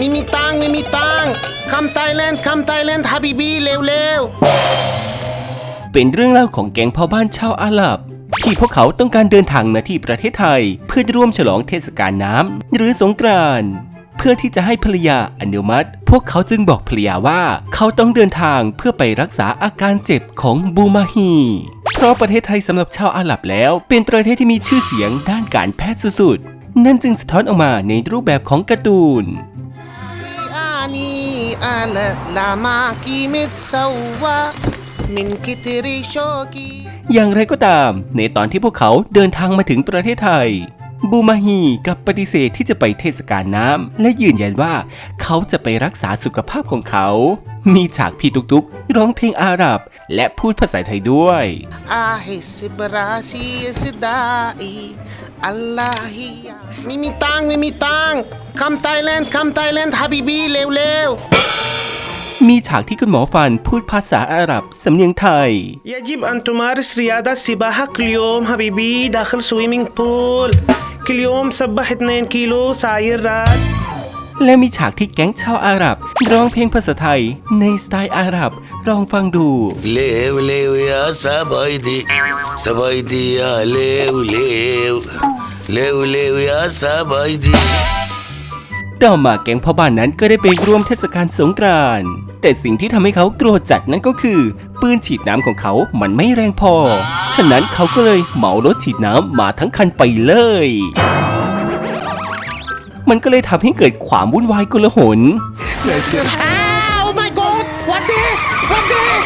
ไม่มีตังไม่มีตังคำไทยแลนด์คำไทยแลนด์ฮาบิบีเร็วเป็นเรื่องเล่าของแก๊งพ่อบ้านชาวอาหรับ ที่พวกเขาต้องการเดินทางมาที่ประเทศไทย เพื่อร่วมฉลองเทศกาลน้ำหรือสงกรานต์เพื่อที่จะให้ภรรยาอนุมัติ พวกเขาจึงบอกภรรยาว่าเขาต้องเดินทางเพื่อไปรักษาอาการเจ็บของบูมาฮีเพราะประเทศไทยสำหรับชาวอาหรับแล้ว เป็นประเทศที่มีชื่อเสียงด้านการแพทย์สุดๆ นั่นจึงสะท้อนออกมาในรูปแบบของการ์ตูน ๆอานีอาละลามากีมิตซาวะมินคิตริโชกีอย่างไรก็ตาม ในตอนที่พวกเขาเดินทางมาถึงประเทศไทย บูมาฮีกลับปฏิเสธที่จะไปเทศกาลน้ำและยืนยันว่า เขาจะไปรักษาสุขภาพของเขา มีฉากพี่ตุกๆ ร้องเพลงอาหรับ และพูดภาษาไทยด้วยอาฮิสบราซีสดา อีอัลลาฮิยาไม่มีตังค์ไม่มีตังค์คำไทยแลนด์คำไทยแลนด์ฮาบิบีเร็วๆ มีฉากที่คุณหมอฟันพูดภาษาอาหรับสำเนียงไทย يجب أن تمارس رياضة سباحة كل يوم حبيبي داخل سويمينج بول كل يوم سبح 2 كيلو ساير راد และมีฉากที่แก๊งชาวอาหรับ ร้องเพลงภาษาไทย ในสไตล์อาหรับ ลองฟังดูเลวเลวอยาสบายดีสบายดีอยาเลวเลวเลวเลวอยาสบายดีต่อมาแก๊งพ่อบ้านนั้นก็ได้ไปร่วมเทศกาลสงกรานต์แต่สิ่งที่ทำให้เขาโกรธจัดนั่นก็คือ ปืนฉีดน้ำของเขามันไม่แรงพอ ฉะนั้นเขาก็เลยเหมารถฉีดน้ำมาทั้งคันไปเลย มันก็เลยทำให้เกิดความวุ่นวายกลหน Oh my god what this what this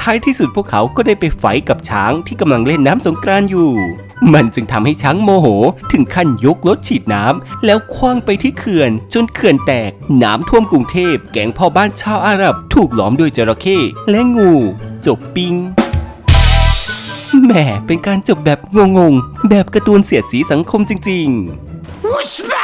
ท้ายที่สุดพวกเขาก็ได้ไปไฟท์กับช้างที่กำลังเล่นน้ำสงกรานต์อยู่ มันจึงทำให้ช้างโมโห ถึงขั้นยกรถฉีดน้ำแล้วคว้างไปที่เขื่อน จนเขื่อนแตก น้ำท่วมกรุงเทพ แก๊งพ่อบ้านชาวอาหรับ ถูกล้อมด้วยจระเข้และงู จบปิง แหมเป็นการจบแบบงงๆ แบบการ์ตูนเสียดสีสังคมจริงๆ